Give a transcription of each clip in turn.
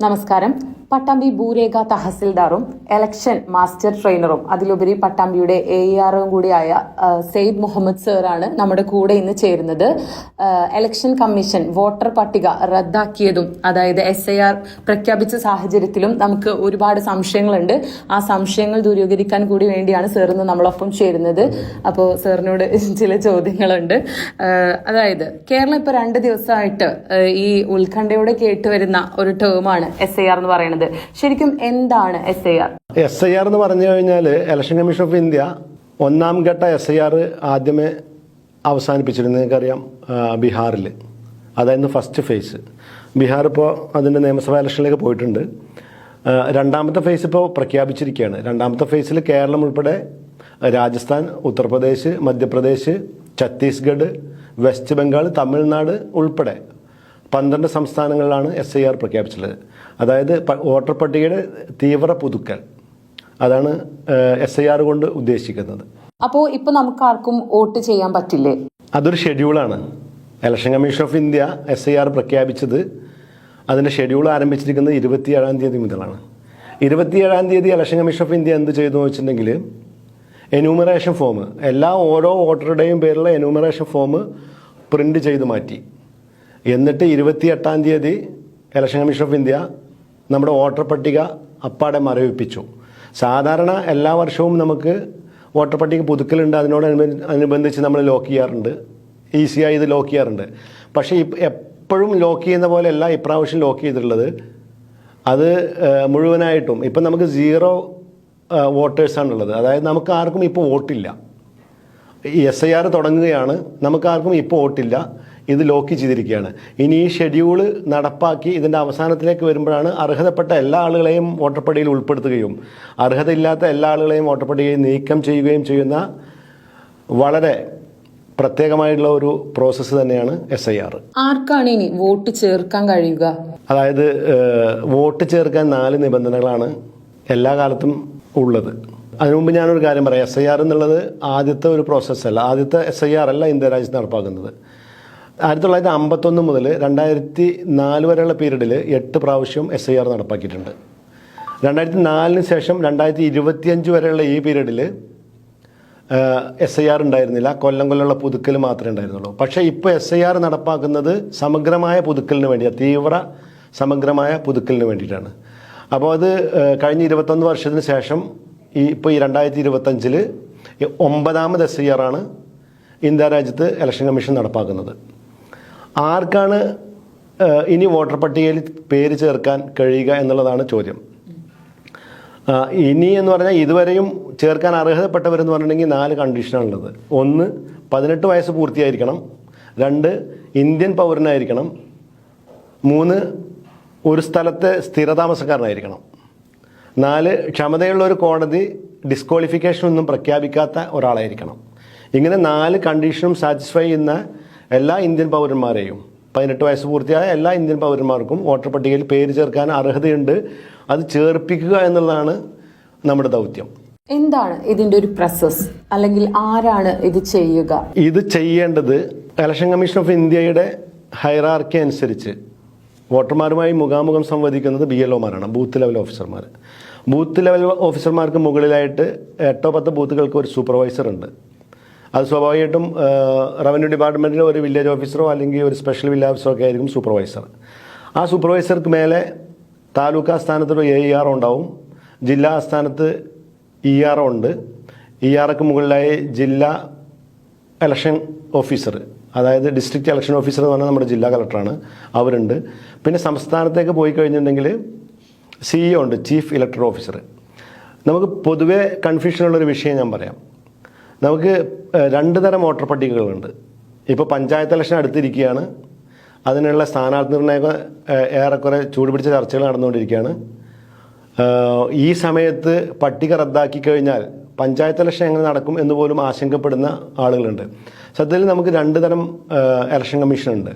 നമസ്കാരം. പട്ടാമ്പി ഭൂരേഖ തഹസിൽദാറും എലക്ഷൻ മാസ്റ്റർ ട്രെയിനറും. അതിലുപരി പട്ടാമ്പിയുടെ എ ആറും കൂടിയായ ആ, സെയ്ദ് മുഹമ്മദ് സാറാണ് നമ്മുടെ കൂടെ ഇന്ന് ചേരുന്നത്. എലക്ഷൻ കമ്മീഷൻ വോട്ടർ പട്ടിക റദ്ദാക്കിയതും അതായത് എസ് ഐ ആർ പ്രഖ്യാപിച്ച സാഹചര്യത്തിലും നമുക്ക് ഒരുപാട് സംശയങ്ങളുണ്ട്. ആ സംശയങ്ങൾ ദൂരീകരിക്കാൻ കൂടി വേണ്ടിയാണ് സാർ ഇന്ന് നമ്മളൊപ്പം ചേരുന്നത്. അപ്പോൾ സാറിനോട് ചില ചോദ്യങ്ങളുണ്ട്. അതായത് കേരളം ഇപ്പൊ രണ്ട് ദിവസമായിട്ട് ഈ ഉത്കണ്ഠയോടെ കേട്ടുവരുന്ന ഒരു ടേമാണ് എസ് ഐ ആർ എന്ന് പറയുന്നത്. ശരിക്കും എന്താണ് S I R S I R എന്ന് പറഞ്ഞു കഴിഞ്ഞാൽ ഇലക്ഷൻ കമ്മീഷൻ ഓഫ് ഇന്ത്യ ഒന്നാം ഘട്ട എസ് ഐ ആർ ആദ്യമേ അവസാനിപ്പിച്ചിരുന്നു. നിങ്ങൾക്കറിയാം ബീഹാറിൽ അതായിരുന്നു ഫസ്റ്റ് ഫേസ് ബീഹാർ ഇപ്പോൾ അതിന്റെ നിയമസഭാ ഇലക്ഷനിലേക്ക് പോയിട്ടുണ്ട്. രണ്ടാമത്തെ ഫേസ് ഇപ്പോൾ പ്രഖ്യാപിച്ചിരിക്കുകയാണ്. രണ്ടാമത്തെ ഫേസിൽ കേരളം ഉൾപ്പെടെ രാജസ്ഥാൻ ഉത്തർപ്രദേശ് മധ്യപ്രദേശ് ഛത്തീസ്ഗഡ് വെസ്റ്റ് ബംഗാൾ തമിഴ്നാട് ഉൾപ്പെടെ പന്ത്രണ്ട് സംസ്ഥാനങ്ങളിലാണ് എസ് ഐ ആർ പ്രഖ്യാപിച്ചിട്ടുള്ളത്. അതായത് വോട്ടർ പട്ടികയുടെ തീവ്ര പുതുക്കൽ. അതാണ് എസ് ഐ ആർ കൊണ്ട് ഉദ്ദേശിക്കുന്നത്. അപ്പോൾ ഇപ്പൊ നമുക്ക് ആർക്കും വോട്ട് ചെയ്യാൻ പറ്റില്ലേ? അതൊരു ഷെഡ്യൂളാണ്. Election commission of India S I R പ്രഖ്യാപിച്ചത്. അതിന്റെ ഷെഡ്യൂൾ ആരംഭിച്ചിരിക്കുന്നത് ഇരുപത്തിയേഴാം തീയതി മുതലാണ്. ഇരുപത്തിയേഴാം തീയതി ഇലക്ഷൻ കമ്മീഷൻ ഓഫ് ഇന്ത്യ എന്ത് ചെയ്തു വെച്ചിട്ടുണ്ടെങ്കിൽ എന്യൂമറേഷൻ ഫോം എല്ലാ ഓരോ വോട്ടറുടെയും പേരിലുള്ള എന്യൂമറേഷൻ ഫോം പ്രിന്റ് ചെയ്ത് മാറ്റി. എന്നിട്ട് ഇരുപത്തിയെട്ടാം തീയതി ഇലക്ഷൻ കമ്മീഷൻ ഓഫ് ഇന്ത്യ നമ്മുടെ വോട്ടർ പട്ടിക അപ്പാടെ മരവിപ്പിച്ചു. സാധാരണ എല്ലാ വർഷവും നമുക്ക് വോട്ടർ പട്ടിക പുതുക്കലുണ്ട്. അതിനോട് അനുബന്ധിച്ച് നമ്മൾ ലോക്ക് ചെയ്യാറുണ്ട്. ഈസിയായി ഇത് ലോക്ക് ചെയ്യാറുണ്ട്. പക്ഷേ എപ്പോഴും ലോക്ക് ചെയ്യുന്ന പോലെ അല്ല ഇപ്രാവശ്യം ലോക്ക് ചെയ്തിട്ടുള്ളത്. അത് മുഴുവനായിട്ടും. ഇപ്പം നമുക്ക് സീറോ വോട്ടേഴ്സാണുള്ളത് അതായത് നമുക്ക് ആർക്കും ഇപ്പോൾ വോട്ടില്ല. എസ് ഐ ആർ തുടങ്ങുകയാണ്. നമുക്ക് ആർക്കും ഇപ്പോൾ വോട്ടില്ല. ഇത് ലോക്ക് ചെയ്തിരിക്കുകയാണ്. ഇനി ഈ ഷെഡ്യൂൾ നടപ്പാക്കി ഇതിന്റെ അവസാനത്തിലേക്ക് വരുമ്പോഴാണ് അർഹതപ്പെട്ട എല്ലാ ആളുകളെയും വോട്ടർ പട്ടികയിൽ ഉൾപ്പെടുത്തുകയും അർഹതയില്ലാത്ത എല്ലാ ആളുകളെയും വോട്ടർ പട്ടികയിൽ നീക്കം ചെയ്യുകയും ചെയ്യുന്ന വളരെ പ്രത്യേകമായിട്ടുള്ള ഒരു പ്രോസസ്സ് തന്നെയാണ് എസ് ഐ ആർ ആർക്കാണ് ഇനി വോട്ട് ചേർക്കാൻ കഴിയുക? അതായത് വോട്ട് ചേർക്കാൻ നാല് നിബന്ധനകളാണ് എല്ലാ കാലത്തും ഉള്ളത്. അതിനു മുമ്പ് ഞാനൊരു കാര്യം പറയാം. എസ് ഐ ആർ എന്നുള്ളത് ആദ്യത്തെ ഒരു പ്രോസസ്സല്ല ആദ്യത്തെ എസ് ഐ ആർ അല്ല ഇന്ത്യ രാജ്യത്ത് നടപ്പാക്കുന്നത്. ആയിരത്തി തൊള്ളായിരത്തി അമ്പത്തൊന്ന് മുതൽ രണ്ടായിരത്തി നാല് വരെയുള്ള പീരീഡിൽ എട്ട് പ്രാവശ്യം എസ് ഐ ആർ നടപ്പാക്കിയിട്ടുണ്ട്. രണ്ടായിരത്തി നാലിന് ശേഷം രണ്ടായിരത്തി ഇരുപത്തിയഞ്ച് വരെയുള്ള ഈ പീരീഡിൽ എസ് ഐ ആർ ഉണ്ടായിരുന്നില്ല. കൊല്ലം കൊല്ലമുള്ള പുതുക്കൽ മാത്രമേ ഉണ്ടായിരുന്നുള്ളൂ. പക്ഷേ ഇപ്പോൾ എസ് ഐ ആർ നടപ്പാക്കുന്നത് സമഗ്രമായ പുതുക്കലിന് വേണ്ടിയാണ് തീവ്ര സമഗ്രമായ പുതുക്കലിന് വേണ്ടിയിട്ടാണ്. അപ്പോൾ അത് കഴിഞ്ഞ ഇരുപത്തൊന്ന് വർഷത്തിന് ശേഷം ഈ ഇപ്പോൾ ഈ രണ്ടായിരത്തി ഇരുപത്തഞ്ചിൽ ഒമ്പതാമത് എസ് ഐ ആർ ആണ് ഇന്ത്യ രാജ്യത്ത് ഇലക്ഷൻ കമ്മീഷൻ നടപ്പാക്കുന്നത്. ആർക്കാണ് ഇനി വോട്ടർ പട്ടികയിൽ പേര് ചേർക്കാൻ കഴിയുക എന്നുള്ളതാണ് ചോദ്യം. ഇനി എന്ന് പറഞ്ഞാൽ ഇതുവരെയും ചേർക്കാൻ അർഹതപ്പെട്ടവരെന്ന് പറഞ്ഞിട്ടുണ്ടെങ്കിൽ നാല് കണ്ടീഷനാണുള്ളത്. ഒന്ന് പതിനെട്ട് വയസ്സ് പൂർത്തിയായിരിക്കണം. രണ്ട് ഇന്ത്യൻ പൗരനായിരിക്കണം. മൂന്ന് ഒരു സ്ഥലത്തെ സ്ഥിരതാമസക്കാരനായിരിക്കണം. നാല് ക്ഷമതയുള്ള ഒരു കോടതി ഡിസ്ക്വാളിഫിക്കേഷൻ ഒന്നും പ്രഖ്യാപിക്കാത്ത ഒരാളായിരിക്കണം. ഇങ്ങനെ നാല് കണ്ടീഷനും സാറ്റിസ്ഫൈ ചെയ്യുന്ന എല്ലാ ഇന്ത്യൻ പൗരന്മാരെയും പതിനെട്ട് വയസ്സ് പൂർത്തിയായ എല്ലാ ഇന്ത്യൻ പൗരന്മാർക്കും വോട്ടർ പട്ടികയിൽ പേര് ചേർക്കാൻ അർഹതയുണ്ട്. അത് ചേർപ്പിക്കുക എന്നുള്ളതാണ് നമ്മുടെ ദൗത്യം. എന്താണ് ഇതിന്റെ ഒരു പ്രോസസ് അല്ലെങ്കിൽ ആരാണ് ഇത് ചെയ്യുക? ഇത് ചെയ്യേണ്ടത് ഇലക്ഷൻ കമ്മീഷൻ ഓഫ് ഇന്ത്യയുടെ ഹൈറാർക്കി അനുസരിച്ച് വോട്ടർമാരുമായി മുഖാമുഖം സംവദിക്കുന്നത് ബി എൽ ഒമാരാണ് ബൂത്ത് ലെവൽ ഓഫീസർമാർ. ബൂത്ത് ലെവൽ ഓഫീസർമാർക്ക് മുകളിലായിട്ട് എട്ടോ പത്ത് ബൂത്തുകൾക്ക് ഒരു സൂപ്പർവൈസർ ഉണ്ട്. അത് സ്വാഭാവികമായിട്ടും റവന്യൂ ഡിപ്പാർട്ട്മെന്റിലെ ഒരു വില്ലേജ് ഓഫീസറോ അല്ലെങ്കിൽ ഒരു സ്പെഷ്യൽ വില്ലേജ് ഓഫീസറോ ഒക്കെ ആയിരിക്കും സൂപ്പർവൈസർ ആ സൂപ്പർവൈസർക്ക് മേലെ താലൂക്ക് ആസ്ഥാനത്തൊരു എ ഇ ആർ ഉണ്ടാവും. ജില്ലാ ആസ്ഥാനത്ത് ഇ ആർ ഉണ്ട്. ഇ ആർക്ക് മുകളിലായി ജില്ലാ ഇലക്ഷൻ ഓഫീസർ അതായത് ഡിസ്ട്രിക്ട് ഇലക്ഷൻ ഓഫീസർ എന്ന് പറഞ്ഞാൽ നമ്മുടെ ജില്ലാ കളക്ടറാണ് അവരുണ്ട്. പിന്നെ സംസ്ഥാനത്തേക്ക് പോയി കഴിഞ്ഞിട്ടുണ്ടെങ്കിൽ സിഇഒ ഉണ്ട് ചീഫ് ഇലക്ടർ ഓഫീസർ നമുക്ക് പൊതുവേ കൺഫ്യൂഷനുള്ളൊരു വിഷയം ഞാൻ പറയാം. നമുക്ക് രണ്ട് തരം വോട്ടർ പട്ടികകളുണ്ട്. ഇപ്പോൾ പഞ്ചായത്ത് ഇലക്ഷൻ അടുത്തിരിക്കുകയാണ്. അതിനുള്ള സ്ഥാനാർത്ഥി ഏഹ്, ഏറെക്കുറെ ചൂടുപിടിച്ച ചർച്ചകൾ നടന്നുകൊണ്ടിരിക്കുകയാണ്. ഈ സമയത്ത് പട്ടിക റദ്ദാക്കി കഴിഞ്ഞാൽ പഞ്ചായത്ത് ഇലക്ഷൻ എങ്ങനെ നടക്കും എന്ന് പോലും ആശങ്കപ്പെടുന്ന ആളുകളുണ്ട്. സത്യത്തിൽ നമുക്ക് രണ്ട് തരം ഇലക്ഷൻ കമ്മീഷൻ ഉണ്ട്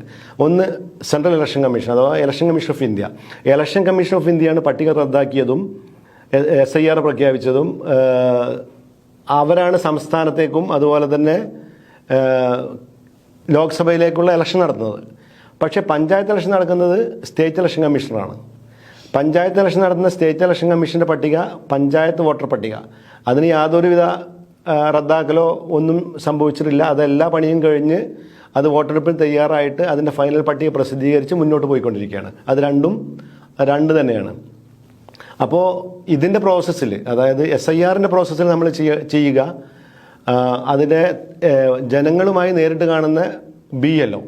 ഒന്ന് സെൻട്രൽ ഇലക്ഷൻ കമ്മീഷൻ അഥവാ election commission of India. Election commission of ഇന്ത്യയാണ് പട്ടിക റദ്ദാക്കിയതും എസ് ഐ ആർ പ്രഖ്യാപിച്ചതും അവരാണ് സംസ്ഥാനത്തേക്കും അതുപോലെ തന്നെ ലോക്സഭയിലേക്കുള്ള ഇലക്ഷൻ നടത്തുന്നത്. പക്ഷേ പഞ്ചായത്ത് ഇലക്ഷൻ നടക്കുന്നത് സ്റ്റേറ്റ് ഇലക്ഷൻ കമ്മീഷണറാണ് പഞ്ചായത്ത് ഇലക്ഷൻ നടത്തുന്ന സ്റ്റേറ്റ് ഇലക്ഷൻ കമ്മീഷന്റെ പട്ടിക പഞ്ചായത്ത് വോട്ടർ പട്ടിക. അതിന് യാതൊരുവിധ റദ്ദാക്കലോ ഒന്നും സംഭവിച്ചിട്ടില്ല. അതെല്ലാ പണിയും കഴിഞ്ഞ് അത് വോട്ടെടുപ്പിന് തയ്യാറായിട്ട് അതിന്റെ ഫൈനൽ പട്ടിക പ്രസിദ്ധീകരിച്ച് മുന്നോട്ട് പോയിക്കൊണ്ടിരിക്കുകയാണ്. അത് രണ്ടും രണ്ട് തന്നെയാണ്. അപ്പോൾ ഇതിന്റെ പ്രോസസ്സിൽ അതായത് എസ് ഐ ആറിന്റെ പ്രോസസ്സിൽ നമ്മൾ ചെയ്യ- ചെയ്യുക അതിന്റെ ജനങ്ങളുമായി നേരിട്ട് കാണുന്ന B L O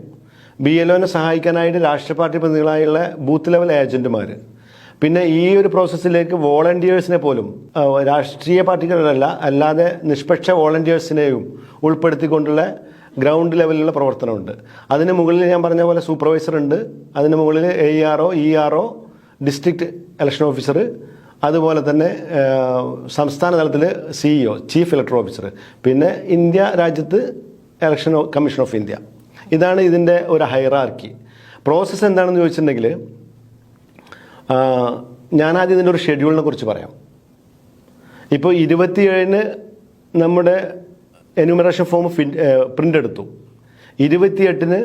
B L one സഹായിക്കാനായിട്ട് രാഷ്ട്രീയ പാർട്ടി പ്രതിനിധികളായുള്ള ബൂത്ത് ലെവൽ ഏജന്റുമാർ പിന്നെ ഈ ഒരു പ്രോസസ്സിലേക്ക് വോളണ്ടിയേഴ്സിനെ പോലും രാഷ്ട്രീയ പാർട്ടികളല്ല അല്ലാതെ നിഷ്പക്ഷ വോളണ്ടിയേഴ്സിനെയും ഉൾപ്പെടുത്തിക്കൊണ്ടുള്ള ഗ്രൗണ്ട് ലെവലിലുള്ള പ്രവർത്തനമുണ്ട്. അതിന് മുകളിൽ ഞാൻ പറഞ്ഞ പോലെ സൂപ്പർവൈസർ ഉണ്ട് അതിന് മുകളിൽ A R O E R O district election officer അതുപോലെ തന്നെ സംസ്ഥാന തലത്തിൽ സിഇഒ ചീഫ് ഇലക്ടർ ഓഫീസർ പിന്നെ ഇന്ത്യ രാജ്യത്ത് ഇലക്ഷൻ കമ്മീഷൻ ഓഫ് ഇന്ത്യ ഇതാണ് ഇതിന്റെ ഒരു ഹൈറാർക്കി പ്രോസസ്സ് എന്താണെന്ന് ചോദിച്ചിട്ടുണ്ടെങ്കിൽ ഞാനാദ്യം ഇതിന്റെ ഒരു ഷെഡ്യൂളിനെ കുറിച്ച് പറയാം. ഇപ്പോൾ ഇരുപത്തിയേഴിന് നമ്മുടെ എന്യൂമറേഷൻ ഫോം പ്രിന്റ് എടുത്തു. ഇരുപത്തിയെട്ടിന്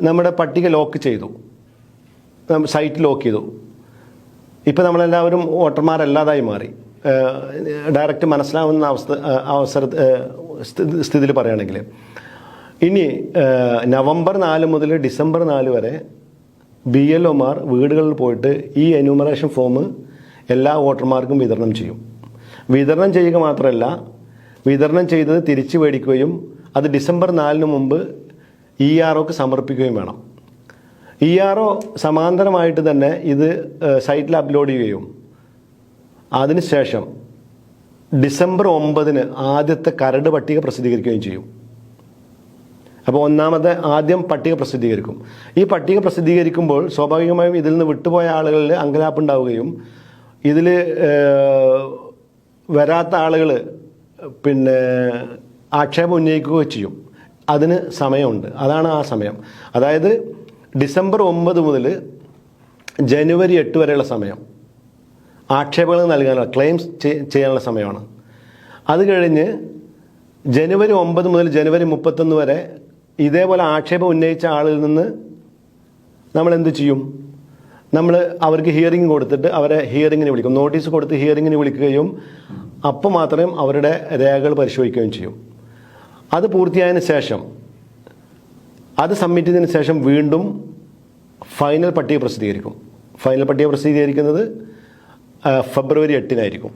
നമ്മുടെ പട്ടിക ലോക്ക് ചെയ്തു. സൈറ്റ് ലോക്ക് ചെയ്തു. ഇപ്പോൾ നമ്മളെല്ലാവരും വോട്ടർമാരല്ലാതായി മാറി. ഡയറക്റ്റ് മനസ്സിലാവുന്ന അവസ്ഥ അവസര സ്ഥിതിയിൽ പറയുകയാണെങ്കിൽ ഇനി നവംബർ നാല് മുതൽ ഡിസംബർ നാല് വരെ ബി എൽ ഒമാർ വീടുകളിൽ പോയിട്ട് ഈ എന്യൂമറേഷൻ ഫോം എല്ലാ വോട്ടർമാർക്കും വിതരണം ചെയ്യും. വിതരണം ചെയ്യുക മാത്രമല്ല വിതരണം ചെയ്തത് തിരിച്ചു മേടിക്കുകയും അത് ഡിസംബർ നാലിന് മുമ്പ് ഇ ആർ ഒക്ക് സമർപ്പിക്കുകയും വേണം. ഇ ആർ ഒ സമാന്തരമായിട്ട് തന്നെ ഇത് സൈറ്റിൽ അപ്ലോഡ് ചെയ്യുകയും. അതിനുശേഷം ഡിസംബർ ഒമ്പതിന് ആദ്യത്തെ കരട് പട്ടിക പ്രസിദ്ധീകരിക്കുകയും ചെയ്യും. അപ്പോൾ ഒന്നാമത്തെ ആദ്യം പട്ടിക പ്രസിദ്ധീകരിക്കും. ഈ പട്ടിക പ്രസിദ്ധീകരിക്കുമ്പോൾ സ്വാഭാവികമായും ഇതിൽ നിന്ന് വിട്ടുപോയ ആളുകളിൽ അങ്കലാപ്പ് ഉണ്ടാവുകയും ഇതിൽ വരാത്ത ആളുകൾ പിന്നെ ആക്ഷേപം ഉന്നയിക്കുകയോ ചെയ്യും. അതിന് സമയമുണ്ട്. അതാണ് ആ സമയം. അതായത് ഡിസംബർ ഒമ്പത് മുതൽ ജനുവരി എട്ട് വരെയുള്ള സമയം. ആക്ഷേപങ്ങൾ നൽകാനുള്ള ക്ലെയിംസ് ചെയ്യാനുള്ള സമയമാണ്. അത് കഴിഞ്ഞ് ജനുവരി ഒമ്പത് മുതൽ ജനുവരി മുപ്പത്തൊന്ന് വരെ ഇതേപോലെ ആക്ഷേപം ഉന്നയിച്ച ആളിൽ നിന്ന് നമ്മൾ എന്ത് ചെയ്യും? നമ്മൾ അവർക്ക് ഹിയറിംഗ് കൊടുത്തിട്ട് അവരെ ഹിയറിങ്ങിന് വിളിക്കും. നോട്ടീസ് കൊടുത്ത് ഹിയറിങ്ങിന് വിളിക്കുകയും അപ്പോൾ മാത്രമേ അവരുടെ രേഖകൾ പരിശോധിക്കുകയും ചെയ്യും. അത് പൂർത്തിയായതിനു ശേഷം അത് സബ്മിറ്റ് ചെയ്തതിന് ശേഷം വീണ്ടും ഫൈനൽ പട്ടിക പ്രസിദ്ധീകരിക്കും. ഫൈനൽ പട്ടിക പ്രസിദ്ധീകരിക്കുന്നത് ഫെബ്രുവരി എട്ടിനായിരിക്കും.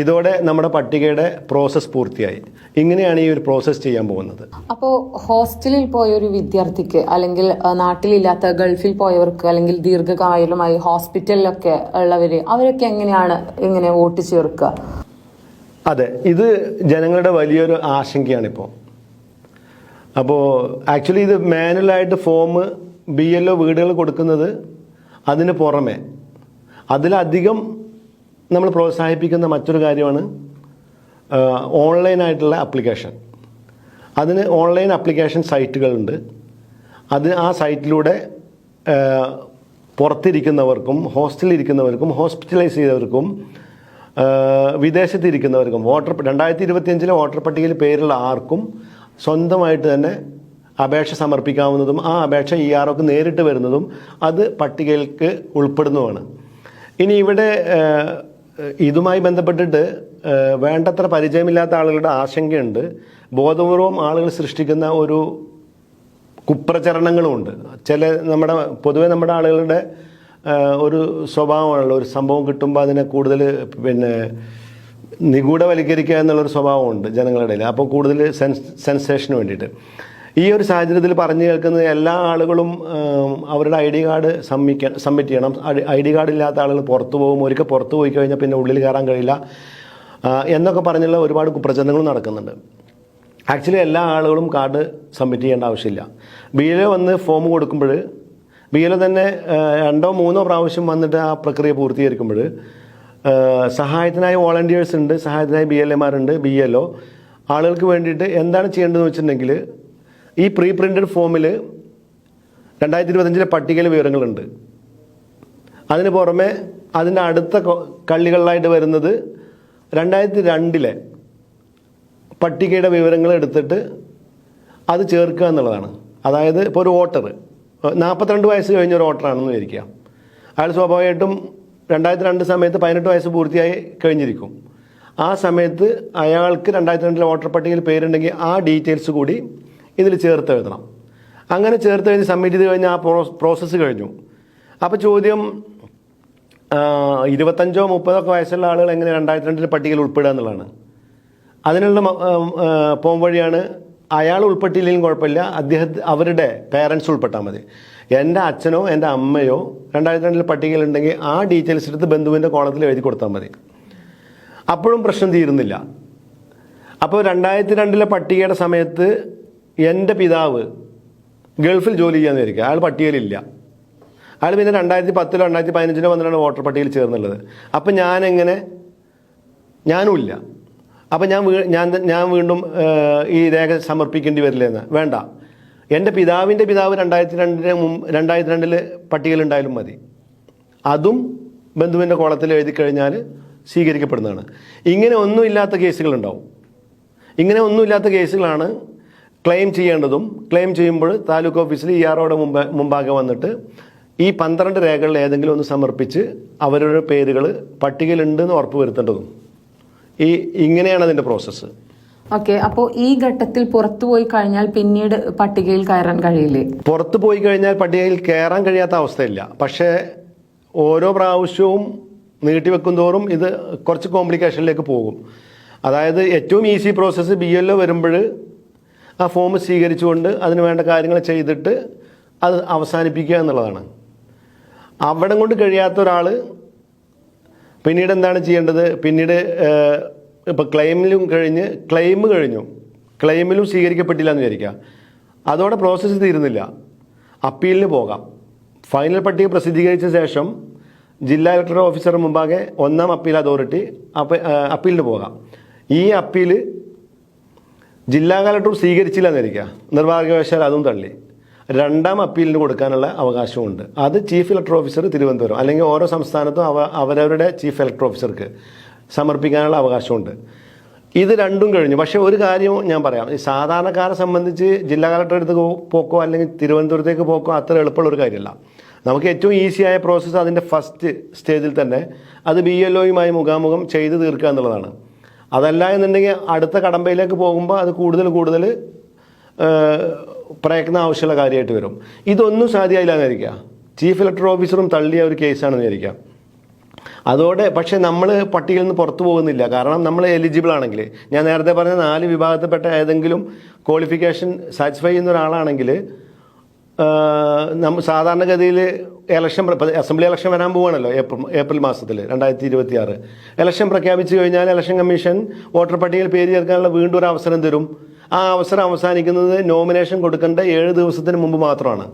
ഇതോടെ നമ്മുടെ പട്ടികയുടെ പ്രോസസ്സ് പൂർത്തിയായി. ഇങ്ങനെയാണ് ഈ ഒരു പ്രോസസ്സ് ചെയ്യാൻ പോകുന്നത്. അപ്പോൾ ഹോസ്റ്റലിൽ പോയ ഒരു വിദ്യാർത്ഥിക്ക് അല്ലെങ്കിൽ നാട്ടിലില്ലാത്ത ഗൾഫിൽ പോയവർക്ക് അല്ലെങ്കിൽ ദീർഘകാലമായി ഹോസ്പിറ്റലിലൊക്കെ ഉള്ളവർ അവരൊക്കെ എങ്ങനെയാണ് ഇങ്ങനെ വോട്ട് ചേർക്കുക? അതെ ഇത് ജനങ്ങളുടെ വലിയൊരു ആശങ്കയാണിപ്പോൾ അപ്പോൾ ആക്ച്വലി ഇത് മാനുവലായിട്ട് ഫോം ബി എൽ ഒ വീടുകൾ കൊടുക്കുന്നത് അതിന് പുറമെ അതിലധികം നമ്മൾ പ്രോത്സാഹിപ്പിക്കുന്ന മറ്റൊരു കാര്യമാണ് ഓൺലൈനായിട്ടുള്ള ആപ്ലിക്കേഷൻ അതിന് ഓൺലൈൻ അപ്ലിക്കേഷൻ സൈറ്റുകളുണ്ട്. അത് ആ സൈറ്റിലൂടെ പുറത്തിരിക്കുന്നവർക്കും ഹോസ്റ്റലിൽ ഇരിക്കുന്നവർക്കും ഹോസ്പിറ്റലൈസ് ചെയ്തവർക്കും വിദേശത്ത് വിദേശത്തിരിക്കുന്നവർക്കും വോട്ടർ രണ്ടായിരത്തി ഇരുപത്തിയഞ്ചിലെ വോട്ടർ പട്ടികയിൽ പേരുള്ള ആർക്കും സ്വന്തമായിട്ട് തന്നെ അപേക്ഷ സമർപ്പിക്കാവുന്നതും ആ അപേക്ഷ ഇ ആർ ഒക്ക് നേരിട്ട് വരുന്നതും അത് പട്ടികയിലേക്ക് ഉൾപ്പെടുന്നതുമാണ്. ഇനി ഇവിടെ ഇതുമായി ബന്ധപ്പെട്ടിട്ട് വേണ്ടത്ര പരിചയമില്ലാത്ത ആളുകളുടെ ആശങ്കയുണ്ട്. ബോധപൂർവം ആളുകൾ സൃഷ്ടിക്കുന്ന ഒരു കുപ്രചരണങ്ങളുമുണ്ട് ചില നമ്മുടെ പൊതുവെ നമ്മുടെ ആളുകളുടെ ഒരു സ്വഭാവമാണല്ലോ ഒരു സംഭവം കിട്ടുമ്പോൾ അതിനെ കൂടുതൽ പിന്നെ നിഗൂഢവൽക്കരിക്കുക എന്നുള്ളൊരു സ്വഭാവമുണ്ട് ജനങ്ങളുടെ ഇടയിൽ. അപ്പോൾ കൂടുതൽ സെൻസ് സെൻസേഷന് വേണ്ടിയിട്ട്. ഈ ഒരു സാഹചര്യത്തിൽ പറഞ്ഞു കേൾക്കുന്ന എല്ലാ ആളുകളും അവരുടെ ഐ ഡി കാർഡ് സമ്മിക്ക സബ്മിറ്റ് ചെയ്യണം. ഐ ഡി കാർഡ് ഇല്ലാത്ത ആളുകൾ പുറത്തു പോകും. ഒരിക്കൽ പുറത്തു പോയി കഴിഞ്ഞാൽ പിന്നെ ഉള്ളിൽ കയറാൻ കഴിയില്ല. എന്നൊക്കെ പറഞ്ഞുള്ള ഒരുപാട് പ്രചരണങ്ങളും നടക്കുന്നുണ്ട്. ആക്ച്വലി എല്ലാ ആളുകളും കാർഡ് സബ്മിറ്റ് ചെയ്യേണ്ട ആവശ്യമില്ല. ബി എൽ വന്ന് ഫോം കൊടുക്കുമ്പോൾ ബി എൽ തന്നെ രണ്ടോ മൂന്നോ പ്രാവശ്യം വന്നിട്ട് ആ പ്രക്രിയ പൂർത്തീകരിക്കുമ്പോൾ സഹായത്തിനായി വോളണ്ടിയേഴ്സ് ഉണ്ട് സഹായത്തിനായി ബി എൽ എമാരുണ്ട് ബി എൽ ഒ. ആളുകൾക്ക് വേണ്ടിയിട്ട് എന്താണ് ചെയ്യേണ്ടതെന്ന് വെച്ചിട്ടുണ്ടെങ്കിൽ ഈ പ്രീ പ്രിന്റഡ് ഫോമിൽ രണ്ടായിരത്തി ഇരുപത്തഞ്ചിലെ പട്ടികയിൽ വിവരങ്ങളുണ്ട്. അതിന് പുറമെ അതിന്റെ അടുത്ത കള്ളികളിലായിട്ട് വരുന്നത് രണ്ടായിരത്തി രണ്ടിലെ പട്ടികയുടെ വിവരങ്ങൾ എടുത്തിട്ട് അത് ചേർക്കുക എന്നുള്ളതാണ്. അതായത് ഇപ്പോൾ ഒരു വോട്ടർ നാൽപ്പത്തിരണ്ട് വയസ്സ് കഴിഞ്ഞ ഒരു വോട്ടറാണെന്ന് വിചാരിക്കുക. അയാൾ സ്വാഭാവികമായിട്ടും രണ്ടായിരത്തി രണ്ട് സമയത്ത് പതിനെട്ട് വയസ്സ് പൂർത്തിയായി കഴിഞ്ഞിരിക്കും. ആ സമയത്ത് അയാൾക്ക് രണ്ടായിരത്തി രണ്ടിലെ വോട്ടർ പട്ടികയിൽ പേരുണ്ടെങ്കിൽ ആ ഡീറ്റെയിൽസ് കൂടി ഇതിൽ ചേർത്ത് എഴുതണം. അങ്ങനെ ചേർത്ത് കഴിഞ്ഞ് സബ്മിറ്റ് ചെയ്ത് കഴിഞ്ഞാൽ ആ പ്രോസസ്സ് കഴിഞ്ഞു. അപ്പോൾ ചോദ്യം ഇരുപത്തഞ്ചോ മുപ്പതോ ഒക്കെ വയസ്സുള്ള ആളുകൾ എങ്ങനെ രണ്ടായിരത്തി രണ്ടിലെ പട്ടികയിൽ ഉൾപ്പെടുക എന്നുള്ളതാണ്. അതിനുള്ള പോം വഴിയാണ് അയാൾ ഉൾപ്പെട്ടില്ലെങ്കിലും കുഴപ്പമില്ല. അദ്ദേഹത്തെ അവരുടെ പേരൻസ് ഉൾപ്പെട്ടാൽ മതി. എന്റെ അച്ഛനോ എന്റെ അമ്മയോ രണ്ടായിരത്തി രണ്ടിൽ പട്ടികയിലുണ്ടെങ്കിൽ ആ ഡീറ്റെയിൽസ് എടുത്ത് ബന്ധുവിന്റെ കോളത്തിൽ എഴുതി കൊടുത്താൽ മതി. അപ്പോഴും പ്രശ്നം തീരുന്നില്ല. അപ്പോൾ രണ്ടായിരത്തി രണ്ടിലെ പട്ടികയുടെ സമയത്ത് എന്റെ പിതാവ് ഗൾഫിൽ ജോലി ചെയ്യാന്ന് വിചാരിക്കുക അയാൾ പട്ടികയിലില്ല. അയാൾ പിന്നെ രണ്ടായിരത്തി പത്തിലോ രണ്ടായിരത്തി പതിനഞ്ചിലോ വന്നിട്ടാണ് വോട്ടർ പട്ടികയിൽ ചേർന്നുള്ളത്. അപ്പം ഞാനെങ്ങനെ? ഞാനും ഇല്ല അപ്പം ഞാൻ വീ- ഞാൻ ഞാൻ വീണ്ടും ഈ രേഖ സമർപ്പിക്കേണ്ടി വരില്ല എന്ന് വേണ്ട. എന്റെ പിതാവിന്റെ പിതാവ് രണ്ടായിരത്തി രണ്ടിന് മുമ്പ് രണ്ടായിരത്തി രണ്ടിൽ പട്ടികയിലുണ്ടായാലും മതി. അതും ബന്ധുവിന്റെ കോളത്തിൽ എഴുതി കഴിഞ്ഞാൽ സ്വീകരിക്കപ്പെടുന്നതാണ്. ഇങ്ങനെ ഒന്നുമില്ലാത്ത കേസുകളുണ്ടാവും. ഇങ്ങനെ ഒന്നുമില്ലാത്ത കേസുകളാണ് ക്ലെയിം ചെയ്യേണ്ടതും ക്ലെയിം ചെയ്യുമ്പോൾ താലൂക്ക് ഓഫീസിൽ ഇ ആറോടെ മുമ്പ് മുമ്പാകെ വന്നിട്ട് ഈ പന്ത്രണ്ട് രേഖകളിൽ ഏതെങ്കിലും ഒന്ന് സമർപ്പിച്ച് അവരുടെ പേരുകൾ പട്ടികയിലുണ്ടെന്ന് ഉറപ്പ് വരുത്തേണ്ടതും. ഈ ഇങ്ങനെയാണ് അതിന്റെ പ്രോസസ്സ്. ഓക്കെ അപ്പോൾ ഈ ഘട്ടത്തിൽ പുറത്തു പോയി കഴിഞ്ഞാൽ പിന്നീട് പട്ടികയിൽ കയറാൻ കഴിയില്ലേ? പുറത്ത് പോയി കഴിഞ്ഞാൽ പട്ടികയിൽ കയറാൻ കഴിയാത്ത അവസ്ഥയില്ല. പക്ഷേ ഓരോ പ്രാവശ്യവും നീട്ടിവെക്കും തോറും ഇത് കുറച്ച് കോംപ്ലിക്കേഷനിലേക്ക് പോകും. അതായത് ഏറ്റവും easy process B L O വരുമ്പോൾ ആ ഫോം സ്വീകരിച്ചുകൊണ്ട് അതിന് വേണ്ട കാര്യങ്ങൾ ചെയ്തിട്ട് അത് അവസാനിപ്പിക്കുക എന്നുള്ളതാണ്. അവിടം കൊണ്ട് കഴിയാത്ത ഒരാൾ പിന്നീട് എന്താണ് ചെയ്യേണ്ടത്? പിന്നീട് ഇപ്പോൾ ക്ലെയിമിലും കഴിഞ്ഞ് ക്ലെയിം കഴിഞ്ഞു. ക്ലെയിമിലും സ്വീകരിക്കപ്പെട്ടില്ല എന്ന് വിചാരിക്കുക. അതോടെ പ്രോസസ്സ് തീരുന്നില്ല. അപ്പീലിന് പോകാം. ഫൈനൽ പട്ടിക പ്രസിദ്ധീകരിച്ച ശേഷം ജില്ലാ ഇലക്ടറൽ ഓഫീസർ മുമ്പാകെ ഒന്നാം അപ്പീൽ അതോറിറ്റി അപ്പ അപ്പീലിന് പോകാം. ഈ അപ്പീൽ ജില്ലാ കലക്ടർ സ്വീകരിച്ചില്ല എന്നിരിക്കുക നിർഭാഗ്യവശാൽ അതും തള്ളി. രണ്ടാം അപ്പീലിന് കൊടുക്കാനുള്ള അവകാശമുണ്ട്. അത് ചീഫ് ഇലക്ടർ ഓഫീസർ തിരുവനന്തപുരം അല്ലെങ്കിൽ ഓരോ സംസ്ഥാനത്തും അവ അവരവരുടെ ചീഫ് ഇലക്ടർ ഓഫീസർക്ക് സമർപ്പിക്കാനുള്ള അവകാശമുണ്ട്. ഇത് രണ്ടും കഴിഞ്ഞു. പക്ഷേ ഒരു കാര്യം ഞാൻ പറയാം. ഈ സാധാരണക്കാരെ സംബന്ധിച്ച് ജില്ലാ കളക്ടർ അടുത്ത് പോക്കോ അല്ലെങ്കിൽ തിരുവനന്തപുരത്തേക്ക് പോക്കോ അത്ര എളുപ്പമുള്ള ഒരു കാര്യമല്ല. നമുക്ക് ഏറ്റവും ഈസിയായ പ്രോസസ്സ് അതിന്റെ ഫസ്റ്റ് സ്റ്റേജിൽ തന്നെ അത് ബി എൽ ഒയുമായി മുഖാമുഖം ചെയ്ത് തീർക്കുക എന്നുള്ളതാണ്. അതല്ല എന്നുണ്ടെങ്കിൽ അടുത്ത കടമ്പയിലേക്ക് പോകുമ്പോൾ അത് കൂടുതൽ കൂടുതൽ പ്രയത്നം ആവശ്യമുള്ള കാര്യമായിട്ട് വരും. ഇതൊന്നും സാധ്യമായില്ല എന്നിരിക്കുക ചീഫ് ഇലക്ടർ ഓഫീസറും തള്ളിയ ഒരു കേസാണെന്ന് വിചാരിക്കുക. അതോടെ പക്ഷേ നമ്മൾ പട്ടികയിൽ നിന്ന് പുറത്തു പോകുന്നില്ല. കാരണം നമ്മൾ എലിജിബിൾ ആണെങ്കിൽ ഞാൻ നേരത്തെ പറഞ്ഞ നാല് വിഭാഗത്തിൽപ്പെട്ട ഏതെങ്കിലും ക്വാളിഫിക്കേഷൻ സാറ്റിസ്ഫൈ ചെയ്യുന്ന ഒരാളാണെങ്കിൽ നമ്മൾ സാധാരണഗതിയിൽ ഇലക്ഷൻ അസംബ്ലി ഇലക്ഷൻ വരാൻ പോവുകയാണല്ലോ ഏപ്രിൽ ഏപ്രിൽ മാസത്തിൽ രണ്ടായിരത്തി ഇരുപത്തി ആറ് ഇലക്ഷൻ പ്രഖ്യാപിച്ചു കഴിഞ്ഞാൽ ഇലക്ഷൻ കമ്മീഷൻ വോട്ടർ പട്ടികയിൽ പേര് ചേർക്കാനുള്ള വീണ്ടും ഒരു അവസരം തരും. ആ അവസരം അവസാനിക്കുന്നത് നോമിനേഷൻ കൊടുക്കേണ്ട ഏഴ് ദിവസത്തിന് മുമ്പ് മാത്രമാണ്.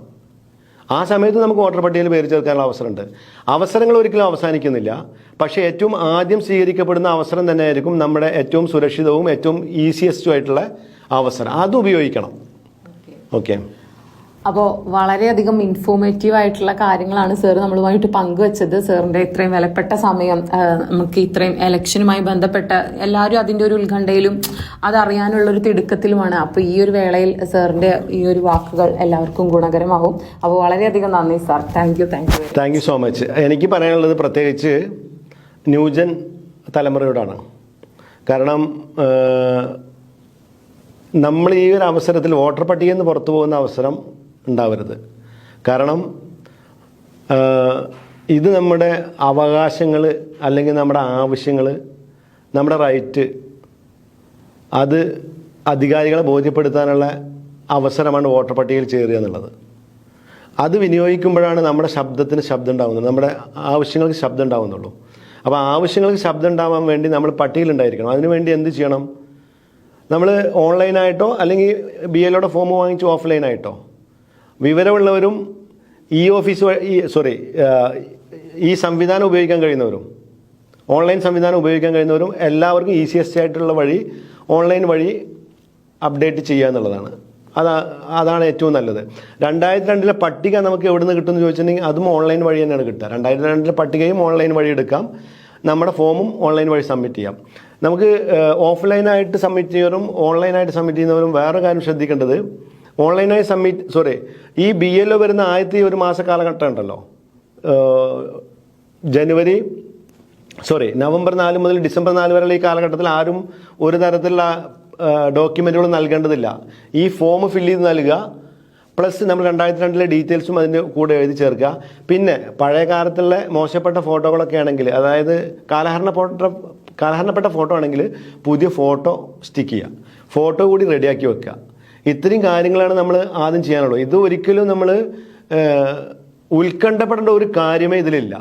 ആ സമയത്ത് നമുക്ക് വോട്ടർ പട്ടികയിൽ പേര് ചേർക്കാനുള്ള അവസരമുണ്ട്. അവസരങ്ങൾ ഒരിക്കലും അവസാനിക്കുന്നില്ല. പക്ഷേ ഏറ്റവും ആദ്യം സ്വീകരിക്കപ്പെടുന്ന അവസരം തന്നെയായിരിക്കും നമ്മുടെ ഏറ്റവും സുരക്ഷിതവും ഏറ്റവും ഈസിയസ്റ്റും ആയിട്ടുള്ള അവസരം. അത് ഉപയോഗിക്കണം. ഓക്കെ അപ്പോൾ വളരെയധികം ഇൻഫോർമേറ്റീവ് ആയിട്ടുള്ള കാര്യങ്ങളാണ് സർ നമ്മളുമായിട്ട് പങ്കുവച്ചത്. സാറിന്റെ ഇത്രയും വിലപ്പെട്ട സമയം നമുക്ക് ഇത്രയും എലക്ഷനുമായി ബന്ധപ്പെട്ട എല്ലാവരും അതിന്റെ ഒരു ഉത്കണ്ഠയിലും അതറിയാനുള്ളൊരു തിടുക്കത്തിലുമാണ്. അപ്പോൾ ഈ ഒരു വേളയിൽ സാറിന്റെ ഈ ഒരു വാക്കുകൾ എല്ലാവർക്കും ഗുണകരമാവും. അപ്പോൾ വളരെയധികം നന്ദി sir thank you thank you thank you so much എനിക്ക് പറയാനുള്ളത് പ്രത്യേകിച്ച് ന്യൂജൻ തലമുറയോടാണ്. കാരണം നമ്മൾ ഈ ഒരു അവസരത്തിൽ വോട്ടർ പട്ടികയിൽ നിന്ന് പുറത്തു പോകുന്ന അവസരം ഉണ്ടാവരുത്. കാരണം ഇത് നമ്മുടെ അവകാശങ്ങൾ അല്ലെങ്കിൽ നമ്മുടെ ആവശ്യങ്ങൾ നമ്മുടെ റൈറ്റ് അത് അധികാരികളെ ബോധ്യപ്പെടുത്താനുള്ള അവസരമാണ് വോട്ടർ പട്ടികയിൽ ചേരുക എന്നുള്ളത്. അത് വിനിയോഗിക്കുമ്പോഴാണ് നമ്മുടെ ശബ്ദത്തിന് ശബ്ദം ഉണ്ടാകുന്നത് നമ്മുടെ ആവശ്യങ്ങൾക്ക് ശബ്ദം ഉണ്ടാകുന്നുള്ളൂ അപ്പോൾ ആവശ്യങ്ങൾക്ക് ശബ്ദം ഉണ്ടാവാൻ വേണ്ടി നമ്മൾ പട്ടികയിലുണ്ടായിരിക്കണം അതിനുവേണ്ടി എന്ത് ചെയ്യണം? നമ്മൾ ഓൺലൈനായിട്ടോ അല്ലെങ്കിൽ ബി എല്ലോടെ ഫോം വാങ്ങിച്ച് ഓഫ്ലൈനായിട്ടോ വിവരമുള്ളവരും ഈ ഓഫീസ് സോറി ഈ സംവിധാനം ഉപയോഗിക്കാൻ കഴിയുന്നവരും ഓൺലൈൻ സംവിധാനം ഉപയോഗിക്കാൻ കഴിയുന്നവരും എല്ലാവർക്കും ഈസിയസ്റ്റ് ആയിട്ടുള്ള വഴി ഓൺലൈൻ വഴി അപ്ഡേറ്റ് ചെയ്യുക എന്നുള്ളതാണ്. അതാ അതാണ് ഏറ്റവും നല്ലത്. രണ്ടായിരത്തി രണ്ടിലെ പട്ടിക നമുക്ക് എവിടെ നിന്ന് കിട്ടുമെന്ന് ചോദിച്ചിട്ടുണ്ടെങ്കിൽ അതും ഓൺലൈൻ വഴി തന്നെയാണ് കിട്ടുക. രണ്ടായിരത്തി രണ്ടിലെ പട്ടികയും ഓൺലൈൻ വഴി എടുക്കാം. നമ്മുടെ ഫോമും ഓൺലൈൻ വഴി സബ്മിറ്റ് ചെയ്യാം. നമുക്ക് ഓഫ്ലൈനായിട്ട് സബ്മിറ്റ് ചെയ്യുന്നവരും ഓൺലൈനായിട്ട് സബ്മിറ്റ് ചെയ്യുന്നവരും വേറെ കാര്യം ശ്രദ്ധിക്കേണ്ടത് ഓൺലൈനായി സബ്മിറ്റ് സോറി ഈ ബി എൽ വരുന്ന ആദ്യത്തെ ഒരു മാസ കാലഘട്ടം ഉണ്ടല്ലോ. ജനുവരി സോറി നവംബർ നാല് മുതൽ ഡിസംബർ നാല് വരെയുള്ള ഈ കാലഘട്ടത്തിൽ ആരും ഒരു തരത്തിലുള്ള ഡോക്യുമെന്റുകൾ നൽകേണ്ടതില്ല. ഈ ഫോം ഫിൽ ചെയ്ത് നൽകുക പ്ലസ് നമ്മൾ രണ്ടായിരത്തി രണ്ടിലെ ഡീറ്റെയിൽസും അതിന്റെ കൂടെ എഴുതി ചേർക്കുക. പിന്നെ പഴയ കാലത്തുള്ള മോശപ്പെട്ട ഫോട്ടോകളൊക്കെ ആണെങ്കിൽ അതായത് കാലഹരണ ഫോട്ടോ കാലഹരണപ്പെട്ട ഫോട്ടോ ആണെങ്കിൽ പുതിയ ഫോട്ടോ സ്റ്റിക്ക് ചെയ്യുക. ഫോട്ടോ കൂടി റെഡിയാക്കി വെക്കുക. ഇത്രയും കാര്യങ്ങളാണ് നമ്മൾ ആദ്യം ചെയ്യാനുള്ളത്. ഇത് ഒരിക്കലും നമ്മൾ ഉത്കണ്ഠപ്പെടേണ്ട ഒരു കാര്യമേ ഇതിലില്ല.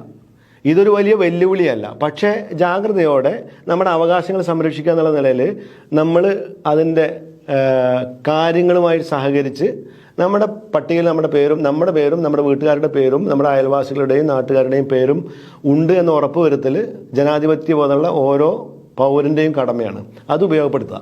ഇതൊരു വലിയ വെല്ലുവിളിയല്ല. പക്ഷേ ജാഗ്രതയോടെ നമ്മുടെ അവകാശങ്ങൾ സംരക്ഷിക്കുക എന്നുള്ള നിലയിൽ നമ്മൾ അതിന്റെ കാര്യങ്ങളുമായി സഹകരിച്ച് നമ്മുടെ പട്ടികയിൽ നമ്മുടെ പേരും നമ്മുടെ പേരും നമ്മുടെ വീട്ടുകാരുടെ പേരും നമ്മുടെ അയൽവാസികളുടെയും നാട്ടുകാരുടെയും പേരും ഉണ്ട് എന്ന് ഉറപ്പ് വരുത്തൽ ജനാധിപത്യ ബോധമുള്ള ഓരോ പൗരന്റെയും കടമയാണ്. അത് ഉപയോഗപ്പെടുത്തുക.